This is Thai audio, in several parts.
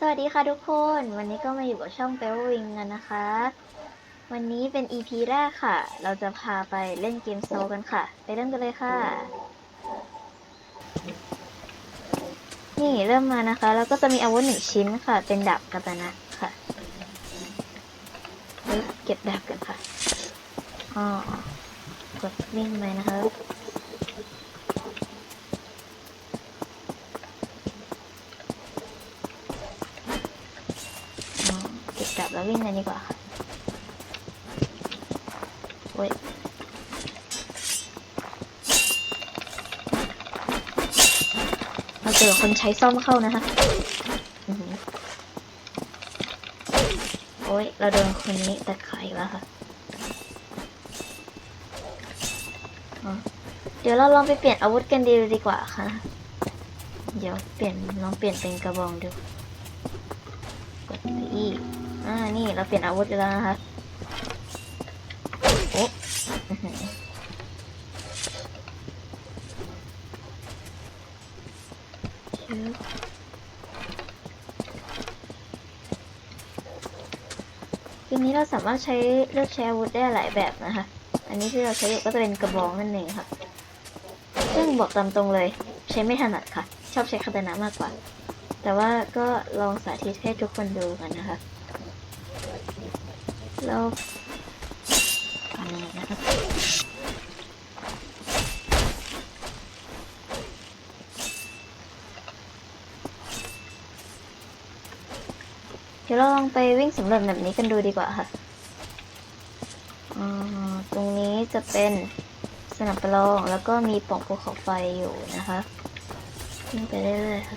สวัสดีค่ะทุกคน วันนี้ก็มาอยู่กับช่องเป w วิงกันนะคะ วันนี้เป็น EP แรกค่ะ เราจะพาไปเล่นเกมโซกันค่ะ ไปเริ่มกันเลยค่ะ นี่เริ่มมานะคะ แล้วก็จะมีอาวุธหนึ่งชิ้นค่ะ เป็นดาบกาตานะค่ะเฮ้ยเก็บดาบกันค่ะอ๋อกดวิ่งไปนะคะ อ๋อเก็บดาบแล้ วิ่งเลยดีกว่าค่ะโอ้ยเราเจอคนใช้ซ่อมเข้านะคะโอ้ย เราโดนคนนี้ตัดขาอีกแล้วค่ะ เดี๋ยวเราลองไปเปลี่ยนอาวุธกันดีดีกว่าค่ะ เดี๋ยวเปลี่ยนลองเปลี่ยนเป็นกระบองดู กดอี อ่า นี่เราเปลี่ยนอาวุธแล้วนะคะโอ้อื้อหือชึบทีนี้เราสามารถใช้เลือกใช้อาวุธได้หลายแบบนะคะ อันนี้ที่เราใช้อยู่ก็จะเป็นกระบองนั่นเองค่ะ ซึ่งบอกตามตรงเลยใช้ไม่ถนัดค่ะ ชอบใช้คาตานะมากกว่า แต่ว่าก็ลองสาธิตให้ทุกคนดูกันนะคะ ล้วอันนี้นะคะเดี๋ยวเราลองไปวิ่งสำรวจแบบนี้กันดูดีกว่าค่ะอ่าตรงนี้จะเป็นสนามประลองแล้วก็มีป่องภูเขาไฟอยู่นะคะวิ่งไปเรื่อยๆค่ะ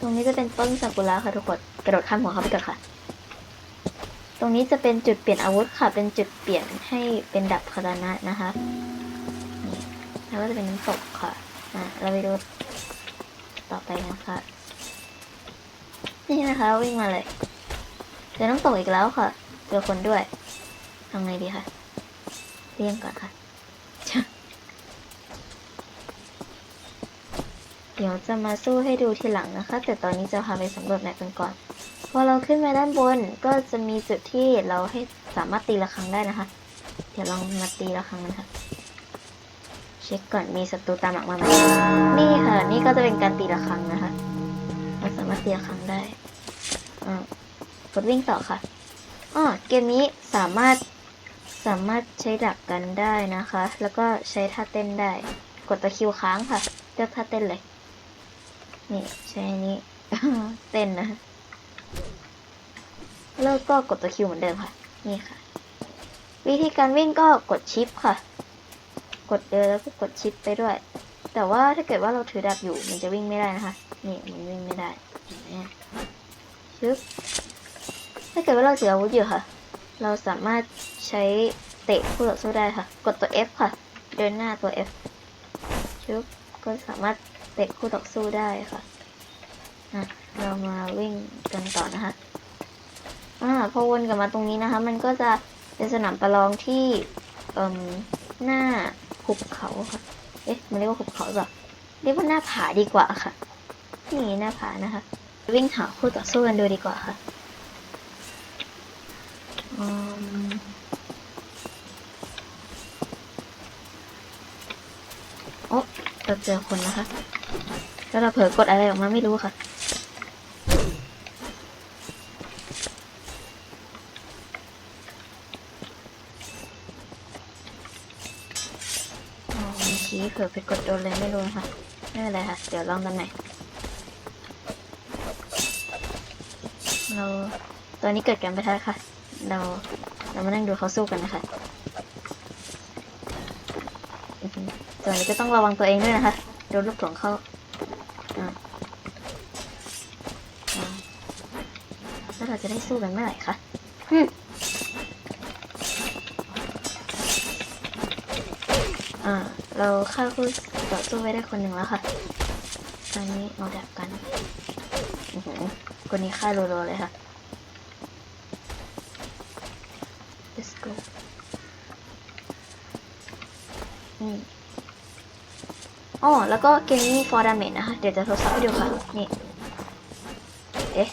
ตรงนี้จะเป็นต้นซากุระค่ะทุกคน กระโดดข้ามหัวเขาไปก่อนค่ะ ตรงนี้จะเป็นจุดเปลี่ยนอาวุธค่ะ เป็นจุดเปลี่ยนให้เป็นดับคาตานะนะคะนี่แล้วก็จะเป็นน้ำตกค่ะ อะ เราไปดูต่อไปนะคะนี่นะคะวิ่งมาเลยเจอน้ำตกอีกแล้วค่ะ เจอคนด้วยทำไงดีคะเลี่ยงก่อนค่ะ เดี๋ยวจะมาสู้ให้ดูทีหลังนะคะ แต่ตอนนี้จะพาไปสำรวจแมปกันก่อน พอเราขึ้นมาด้านบนก็จะมีจุดที่เราให้สามารถตีระฆังได้นะคะ เดี๋ยวลองมาตีระฆังกันค่ะ เช็คก่อนมีศัตรูตามหลังมาไหมนี่ค่ะ นี่ก็จะเป็นการตีระฆังนะคะ เราสามารถตีระฆังได้อ่ากดวิ่งต่อค่ะอ๋อเกมนี้สามารถสามารถใช้ดักกันได้นะคะ แล้วก็ใช้ท่าเต้นได้ กดตะคิวค้างค่ะ เลือกท่าเต้นเลย นี่ใช้นี้เต้นนะ แล้วก็กดตัวคิวเหมือนเดิมค่ะ นี่ค่ะ วิธีการวิ่งก็กดชิปค่ะ กดเดินแล้วก็กดชิปไปด้วย แต่ว่าถ้าเกิดว่าเราถือดาบอยู่มันจะวิ่งไม่ได้นะคะ นี่มันวิ่งไม่ได้ชึบถ้าเกิดว่าเราถืออาวุธอยู่ค่ะ เราสามารถใช้เตะคู่ต่อสู้ได้ค่ะ กดตัว F ค่ะ เดินหน้าตัว F ชึบก็สามารถ ตะคู่ต่อสู้ได้ค่ะนะเรามาวิ่งกันต่อนะคะ อ่าพอวนกลับมาตรงนี้นะคะ มันก็จะเป็นสนามประลองที่เอ่มหน้าหุบเขาค่ะ เอ๊ะ มันเรียกว่าหุบเขาหรอเรียกว่าหน้าผาดีกว่าค่ะ นี่หน้าผานะคะ วิ่งหาคู่ต่อสู้กันดูดีกว่าค่ะอืมโอ้เราเจอคนนะคะ แล้วเราเผลอกดอะไรออกมาไม่รู้ค่ะอ๋อเมื่อกี้เผลอไปกดโดนเลยไม่รู้นะคะไม่เป็นไรค่ะ เดี๋ยวลองกันใหม่เราตอนนี้เกิดการประทะค่ะ เราเรามานั่งดูเขาสู้กันนะคะแตอนนี้ก็ต้องระวังตัวเองด้วยนะคะ โดนลูกหลงเข้า อ่าอ่าแล้วเรา จะได้สู้กันเมื่อไหร่คะอืมอ่า เราฆ่าคู่ต่อสู้ไว้ได้คนหนึ่งแล้วค่ะ ตอนนี้เราดับกันอื้อหือคนนี้ฆ่าโลโลเลยค่ะ let's go อืมอ๋อแล้วก็เกมนี้ for damage นะคะ เดี๋ยวจะทดสอบให้ดูค่ะ นี่ เอ๊ะ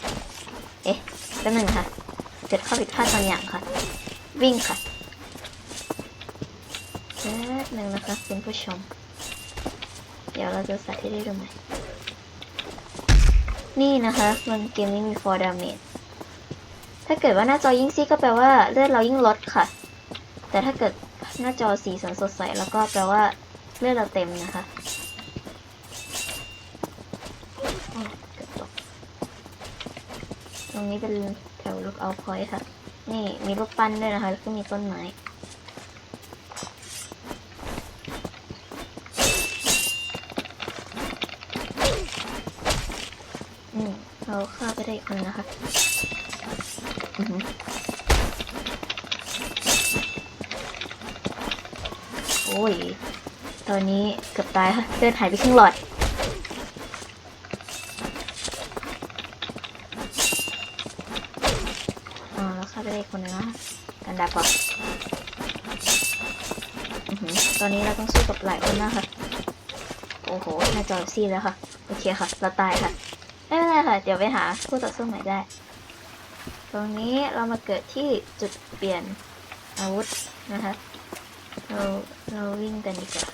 เอ๊ะ แป๊บนึงค่ะเกิดข้อผิดพลาดบางอย่างค่ะ วิ่งค่ะแป๊บนึงนะคะคุณผู้ชม เดี๋ยวเราจะใส่ให้ได้ดูใหม่นี่นะคะมันเกมนี้มี for damage ถ้าเกิดว่าหน้าจอยิ่งซีก็แปลว่าเลือดเรายิ่งลดค่ะ แต่ถ้าเกิดหน้าจอสีสันสดใสแล้วก็แปลว่าเลือดเราเต็มนะคะอ้อเกือบตกต รงนี้เป็นแถว lookout point ค่ะ นี่มีรูปปั้นด้วยนะคะ แล้วก็มีต้นไม้อืมเราเข้าไปได้อีกคนนะคะโอ้ย ตอนนี้เกือบตายค่ะเลือดหายไปครึ่งหลอด อ๋อแล้วเข้าไปได้คนนึงนะคะกันดาบก่อนตอนนี้เราต้องสู้กับหลายคนมากค่ะ โอ้โหหน้าจอซีแล้วค่ะ โอเคค่ะ เราตายค่ะ ไม่เป็นไรค่ะ เดี๋ยวไปหาคู่ต่อสู้ใหม่ได้ ตรงนี้เรามาเกิดที่จุดเปลี่ยนอาวุธนะคะ เราเราวิ่งกันดีกว่า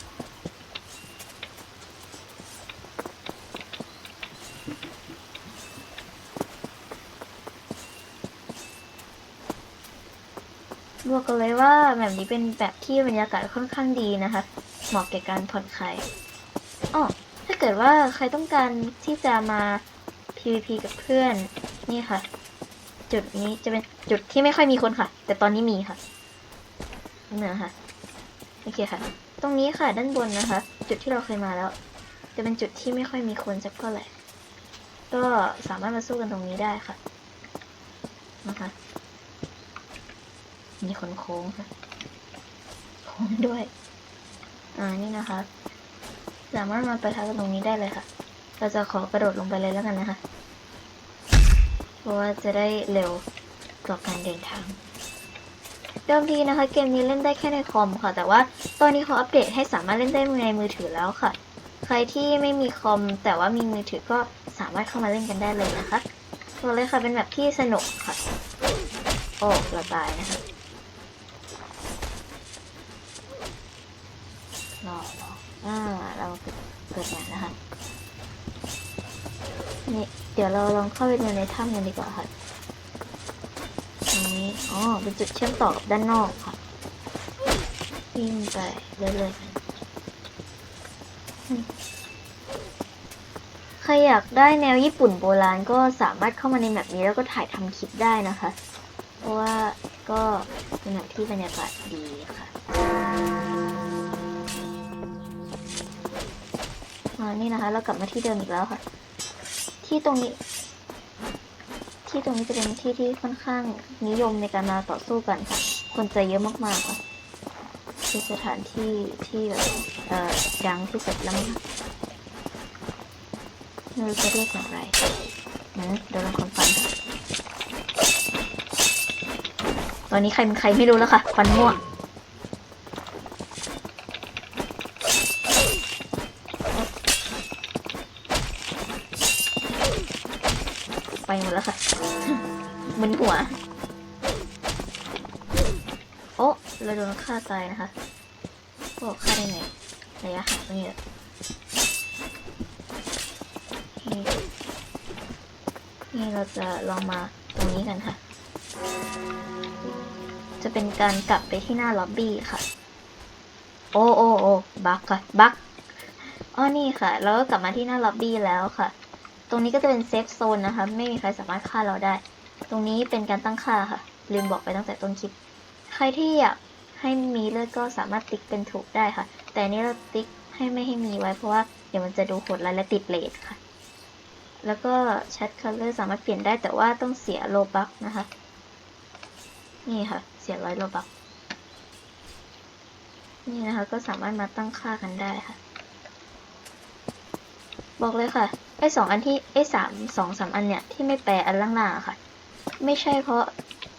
บอกกันเลยว่าแบบนี้เป็นแบบที่บรรยากาศค่อนข้างดีนะคะ เหมาะแก่การผ่อนคลายอ๋อถ้าเกิดว่าใครต้องการที่จะมา PVP กับเพื่อนนี่ค่ะ จุดนี้จะเป็นจุดที่ไม่ค่อยมีคนค่ะ แต่ตอนนี้มีค่ะเหนือค่ะโอเคค่ะ ตรงนี้ค่ะด้านบนนะคะ จุดที่เราเคยมาแล้ว จะเป็นจุดที่ไม่ค่อยมีคนสักเท่าไหร่ก็สามารถมาสู้กันตรงนี้ได้ค่ะนะคะ มีคนโค้งค่ะโค้งด้วย อ่านี่นะคะสามารถมาประทะกันตรงนี้ได้เลยค่ะ เราจะขอกระโดดลงไปเลยแล้วกันนะคะ เพราะว่าจะได้เร็วต่อการเดินทางเดิมทีนะคะ เกมนี้เล่นได้แค่ในคอมค่ะ แต่ว่าตอนนี้เขาอัปเดตให้สามารถเล่นได้ในมือถือแล้วค่ะ ใครที่ไม่มีคอม แต่ว่ามีมือถือก็สามารถเข้ามาเล่นกันได้เลยนะคะบอกเลยค่ะเป็นแบบที่สนุกค่ะ โอ้ราตายนะคะรอร อ่า เราเกิดกิดงานนะคะนี่เดี๋ยวเราลองเข้าไปดูในถ้ำกันดีกว่าค่ะตรงนี้ อ๋อ เป็นจุดเชื่อมต่อกับด้านนอกค่ะ วิ่งไปเรื่อยๆกันใครอยากได้แนวญี่ปุ่นโบราณก็สามารถเข้ามาในแบบนี้แล้วก็ถ่ายทำคลิปได้นะคะ เพราะว่าก็เป็นแบบที่บรรยากาศดีค่ะ อ่านี่นะคะ เรากลับมาที่เดิมอีกแล้วค่ะ ที่ตรงนี้ ที่ตรงนี้จะเป็นที่ที่ค่อนข้างนิยมในการมาต่อสู้กันค่ะ คนจะเยอะมากๆค่ะคือสถานที่ที่แบบเอ่อดังที่สุดแล้วมั้งไม่รู้จะเรียกอย่างไรนะเดี๋ยวลองคนฟันค่ะตอนนี้ใครเป็นใครไม่รู้แล้วค่ะฟันม่วง หมดแล้วค่ะมึนหัว โอ้เราโดนฆ่าตายนะคะโอ้ฆ่าได้ไงระยะห่างตรงนี้อะนี่นี่เราจะลองมาตรงนี้กันค่ะ จะเป็นการกลับไปที่หน้าล็อบบี้ค่ะ โอ้โอ้โอ้บักค่ะบักอ๋อนี่ค่ะเราก็กลับมาที่หน้าล็อบบี้แล้วค่ะ รงนี้ก็จะเป็นเซฟโซนนะคะ ไม่มีใครสามารถฆ่าเราได้ ตรงนี้เป็นการตั้งค่าค่ะ ลืมบอกไปตั้งแต่ต้นคลิป ใครที่อยากให้มีเลือดก็สามารถติ๊กเป็นถูกได้ค่ะ แต่นนี้เราติ๊กให้ไม่ให้มีไว้เพราะว่าเดี๋ยวมันจะดูโหดร้ายและติดเลทค่ะ แล้วก็แชทคัลเลอร์สามารถเปลี่ยนได้แต่ว่าต้องเสียโลบักนะคะ นี่ค่ะ เสียร้อยโลบักนี่นะคะก็สามารถมาตั้งค่ากันได้ค่ะ บอกเลยค่ะ ไอ้สองอันที่ไอ้สามสองสามอันเนี่ยที่ไม่แปลอันล่างๆอะค่ะ ไม่ใช่เพราะ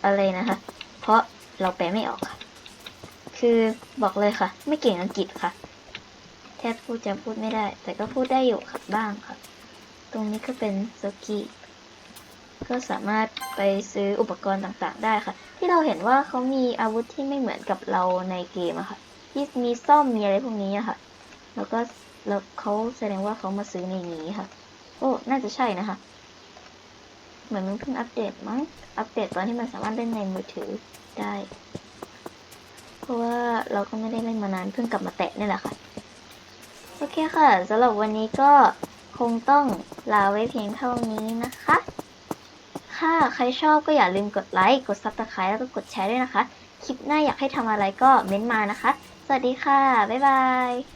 อะไรนะคะ เพราะเราแปลไม่ออกค่ะ คือบอกเลยค่ะ ไม่เก่งอังกฤษค่ะ แทบพูดจะพูดไม่ได้ แต่ก็พูดได้อยู่ค่ะบ้างค่ะ ตรงนี้ก็เป็นโซกิก็สามารถไปซื้ออุปกรณ์ต่างๆ ได้ค่ะ ที่เราเห็นว่าเขามีอาวุธที่ไม่เหมือนกับเราในเกมอะค่ะที่มีซ่อมมีอะไรพวกนี้อะค่ะ แล้วก็ แล้วเขาแสดงว่าเขามาซื้อในนี้ค่ะ โอ้ น่าจะใช่นะคะ เหมือนมันเพิ่งอัปเดตมั้ง อัปเดตตอนที่มันสามารถเล่นในมือถือได้ เพราะว่าเราก็ไม่ได้เล่นมานานเพิ่งกลับมาแตะนี่แหละค่ะ โอเคค่ะสำหรับวันนี้ก็คงต้องลาไว้เพียงเท่านี้นะคะ ถ้าใครชอบก็อย่าลืมกดไลค์ กดซับสไครต์แล้วก็กดแชร์ด้วยนะคะ คลิปหน้าอยากให้ทำอะไรก็เม้นต์มานะคะ สวัสดีค่ะ บ๊ายบาย